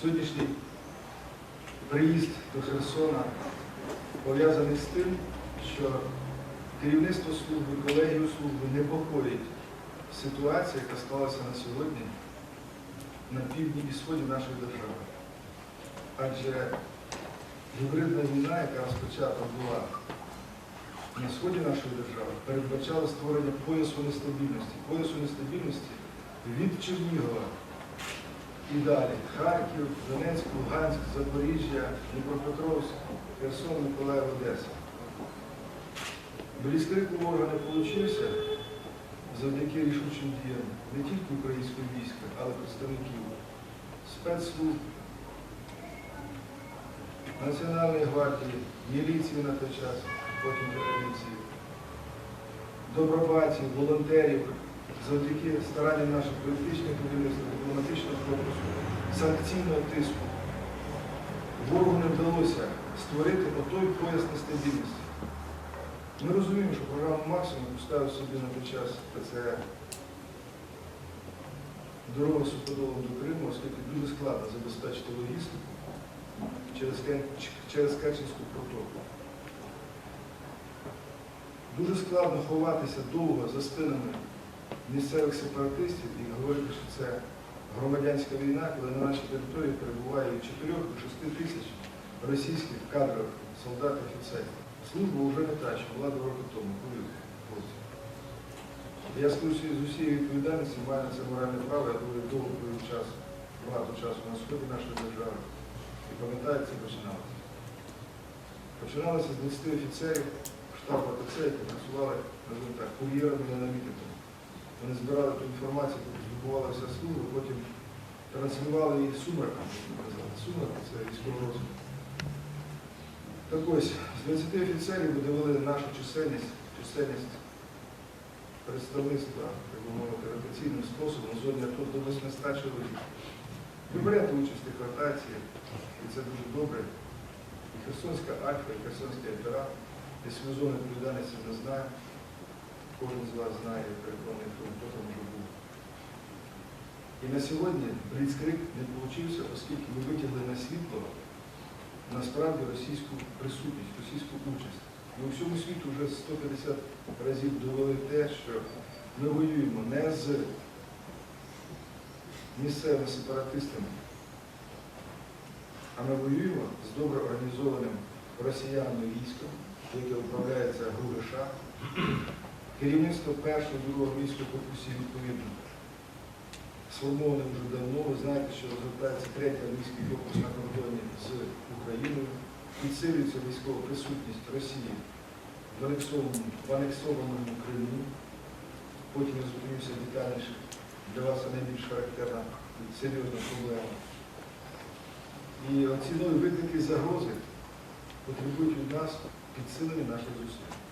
Сьогоднішній приїзд до Херсона пов'язаний з тим, що керівництво служби, колегію служби непокоїть ситуація, яка сталася на сьогодні на півдні і сході нашої держави. Адже гібридна війна, яка розпочата була на сході нашої держави, передбачала створення поясу нестабільності. Поясу нестабільності від Чернігова і далі. Харків, Донецьк, Луганськ, Запоріжжя, Дніпропетровськ, Херсон, Миколаїв, Одеса. Близький ворога не получився завдяки рішучим діям не тільки українського війська, але й представників спецслужб, Національної гвардії, міліції на той час, потім поліції, добробатів, волонтерів, завдяки старанням наших політичних дипломатичного корпусу, санкційного тиску. Ворогу не вдалося створити отой пояс нестабільності. Ми розуміємо, що програму максимум поставив собі на той час ПЦР. Дорога суходолом до Криму, оскільки дуже складно забезпечити логістику через, через Керченську протоку. Дуже складно ховатися довго за спинами місцевих сепаратистів і говорити, що це громадянська війна, коли на нашій території перебуває від 4 до 6 тисяч російських кадрових солдат і офіцерів. Служба вже не та, що була два роки тому, повірте, хлопці. Я скажу з усією відповідальністю, маю на це моральне право, я доволі довго провів час, багато часу на сході нашої держави. І пам'ятаю, це починалося. Починалося з 20 офіцерів штабу АТЦ, які працювали, так, кур'єрами і аналітиками. Вони збирали ту інформацію, здобувала вся служба, потім транслювали її як ми казали. Сумрак це військова розвідка. Так ось, з 20 офіцерів ви довели нашу чисельність, чисельність представництва, так би мовити, ротаційним способом зоні АТО до 800 чоловік. Ви берете участь в тих ротаціях, і це дуже добре. І Херсонська Альфа, і Херсонський оператор, і свою зону відповідальності не знає. Кожен з вас знає, переконаний, І на сьогодні Бліцкрик не вийшов, оскільки ми витягли на світло насправді російську присутність, російську участь. І у всьому світу вже 150 разів довели те, що ми воюємо не з місцевими сепаратистами, а ми воюємо з добре організованим росіянами військом, яке управляється ГУРШ. Керівництво першого, другого військового корпусів відповідно сформоване вже давно. Ви знаєте, що розгортається третій армійський корпус на кордоні з Україною. Підсилюється військова присутність Росії в анексованому, в анексованому Криму. Потім я детальніше. Для вас це найбільш характерна серйозна проблема. І оці нові виклики загрози потребують від нас підсилення наших зусиль.